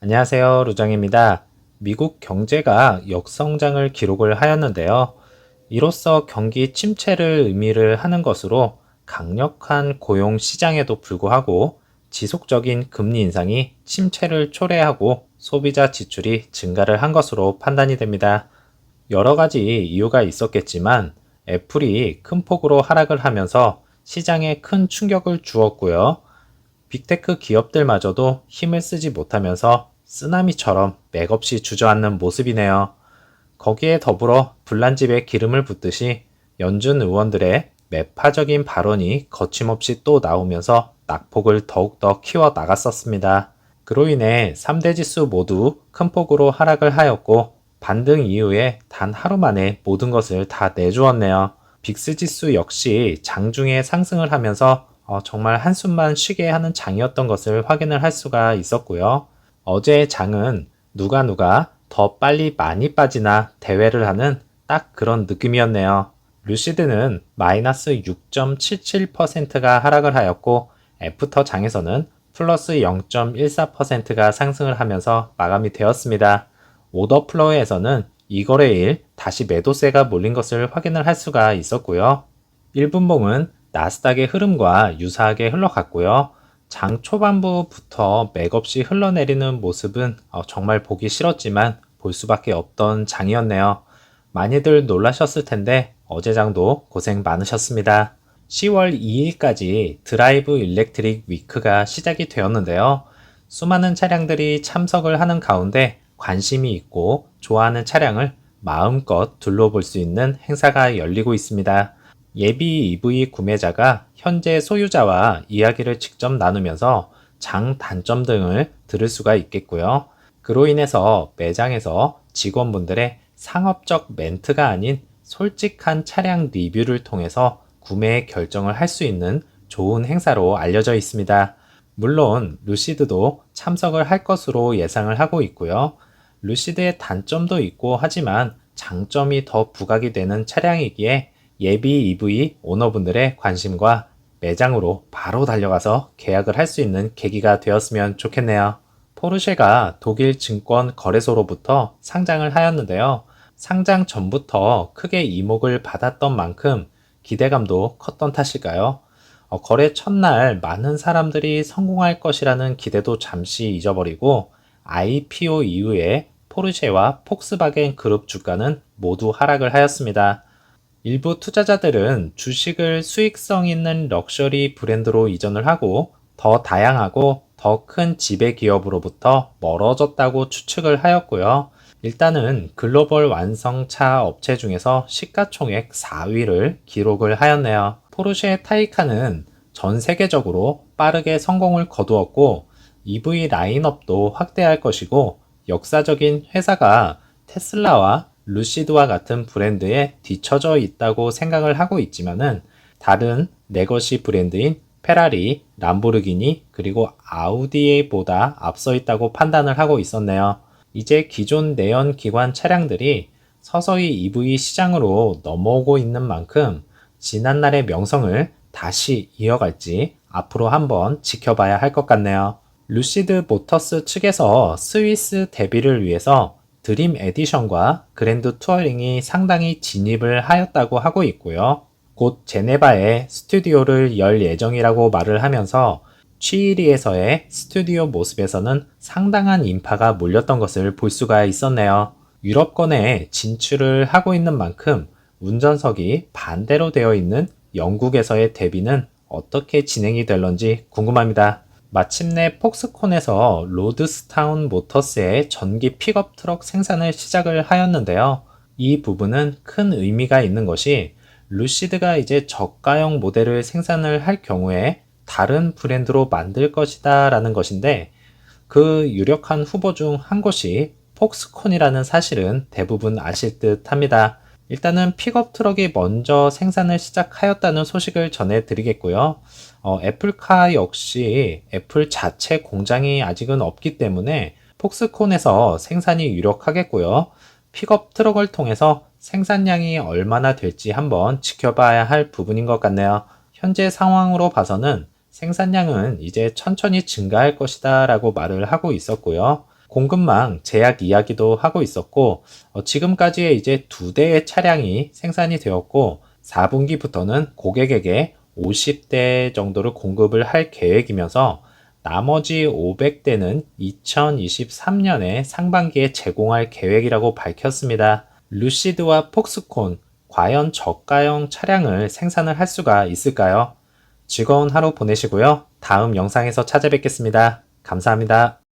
안녕하세요. 루장입니다. 미국 경제가 역성장을 기록을 하였는데요. 이로써 경기 침체를 의미를 하는 것으로 강력한 고용 시장에도 불구하고 지속적인 금리 인상이 침체를 초래하고 소비자 지출이 증가를 한 것으로 판단이 됩니다. 여러 가지 이유가 있었겠지만 애플이 큰 폭으로 하락을 하면서 시장에 큰 충격을 주었고요. 빅테크 기업들마저도 힘을 쓰지 못하면서 쓰나미처럼 맥없이 주저앉는 모습이네요. 거기에 더불어 불난집에 기름을 붓듯이 연준 의원들의 매파적인 발언이 거침없이 또 나오면서 낙폭을 더욱더 키워 나갔었습니다. 그로 인해 3대 지수 모두 큰 폭으로 하락을 하였고 반등 이후에 단 하루 만에 모든 것을 다 내주었네요. 빅스 지수 역시 장중에 상승을 하면서 어, 정말 한숨만 쉬게 하는 장이었던 것을 확인을 할 수가 있었고요. 어제의 장은 누가 누가 더 빨리 많이 빠지나 대회를 하는 딱 그런 느낌이었네요. 루시드는 마이너스 6.77%가 하락을 하였고 애프터 장에서는 플러스 0.14%가 상승을 하면서 마감이 되었습니다. 오더플로우에서는 이 거래일 다시 매도세가 몰린 것을 확인을 할 수가 있었고요. 1분봉은 나스닥의 흐름과 유사하게 흘러갔고요. 장 초반부부터 맥없이 흘러내리는 모습은 어, 정말 보기 싫었지만 볼 수밖에 없던 장이었네요. 많이들 놀라셨을 텐데 어제 장도 고생 많으셨습니다. 10월 2일까지 드라이브 일렉트릭 위크가 시작이 되었는데요. 수많은 차량들이 참석을 하는 가운데 관심이 있고 좋아하는 차량을 마음껏 둘러볼 수 있는 행사가 열리고 있습니다. 예비 EV 구매자가 현재 소유자와 이야기를 직접 나누면서 장 단점 등을 들을 수가 있겠고요. 그로 인해서 매장에서 직원분들의 상업적 멘트가 아닌 솔직한 차량 리뷰를 통해서 구매 결정을 할 수 있는 좋은 행사로 알려져 있습니다. 물론 루시드도 참석을 할 것으로 예상을 하고 있고요. 루시드의 단점도 있고 하지만 장점이 더 부각이 되는 차량이기에 예비 EV 오너분들의 관심과 매장으로 바로 달려가서 계약을 할 수 있는 계기가 되었으면 좋겠네요. 포르쉐가 독일 증권 거래소로부터 상장을 하였는데요. 상장 전부터 크게 이목을 받았던 만큼 기대감도 컸던 탓일까요? 어, 거래 첫날 많은 사람들이 성공할 것이라는 기대도 잠시 잊어버리고 IPO 이후에 포르쉐와 폭스바겐 그룹 주가는 모두 하락을 하였습니다. 일부 투자자들은 주식을 수익성 있는 럭셔리 브랜드로 이전을 하고 더 다양하고 더 큰 지배 기업으로부터 멀어졌다고 추측을 하였고요. 일단은 글로벌 완성차 업체 중에서 시가총액 4위를 기록을 하였네요. 포르쉐 타이칸은 전 세계적으로 빠르게 성공을 거두었고 EV 라인업도 확대할 것이고 역사적인 회사가 테슬라와 루시드와 같은 브랜드에 뒤처져 있다고 생각을 하고 있지만은 다른 레거시 브랜드인 페라리, 람보르기니, 그리고 아우디에보다 앞서 있다고 판단을 하고 있었네요. 이제 기존 내연 기관 차량들이 서서히 EV 시장으로 넘어오고 있는 만큼 지난날의 명성을 다시 이어갈지 앞으로 한번 지켜봐야 할 것 같네요. 루시드 모터스 측에서 스위스 데뷔를 위해서 드림 에디션과 그랜드 투어링이 상당히 진입을 하였다고 하고 있고요. 곧 제네바에 스튜디오를 열 예정이라고 말을 하면서 취리에서의 스튜디오 모습에서는 상당한 인파가 몰렸던 것을 볼 수가 있었네요. 유럽권에 진출을 하고 있는 만큼 운전석이 반대로 되어 있는 영국에서의 데뷔는 어떻게 진행이 될런지 궁금합니다. 마침내 폭스콘에서 로드스타운 모터스의 전기 픽업 트럭 생산을 시작을 하였는데요. 이 부분은 큰 의미가 있는 것이 루시드가 이제 저가형 모델을 생산을 할 경우에 다른 브랜드로 만들 것이다 라는 것인데 그 유력한 후보 중 한 곳이 폭스콘이라는 사실은 대부분 아실 듯 합니다. 일단은 픽업 트럭이 먼저 생산을 시작하였다는 소식을 전해드리겠고요. 어, 애플카 역시 애플 자체 공장이 아직은 없기 때문에 폭스콘에서 생산이 유력하겠고요. 픽업 트럭을 통해서 생산량이 얼마나 될지 한번 지켜봐야 할 부분인 것 같네요. 현재 상황으로 봐서는 생산량은 이제 천천히 증가할 것이다 라고 말을 하고 있었고요. 공급망 제약 이야기도 하고 있었고, 어, 지금까지의 이제 두 대의 차량이 생산이 되었고, 4분기부터는 고객에게 50대 정도를 공급을 할 계획이면서 나머지 500대는 2023년에 상반기에 제공할 계획이라고 밝혔습니다. 루시드와 폭스콘, 과연 저가형 차량을 생산을 할 수가 있을까요? 즐거운 하루 보내시고요. 다음 영상에서 찾아뵙겠습니다. 감사합니다.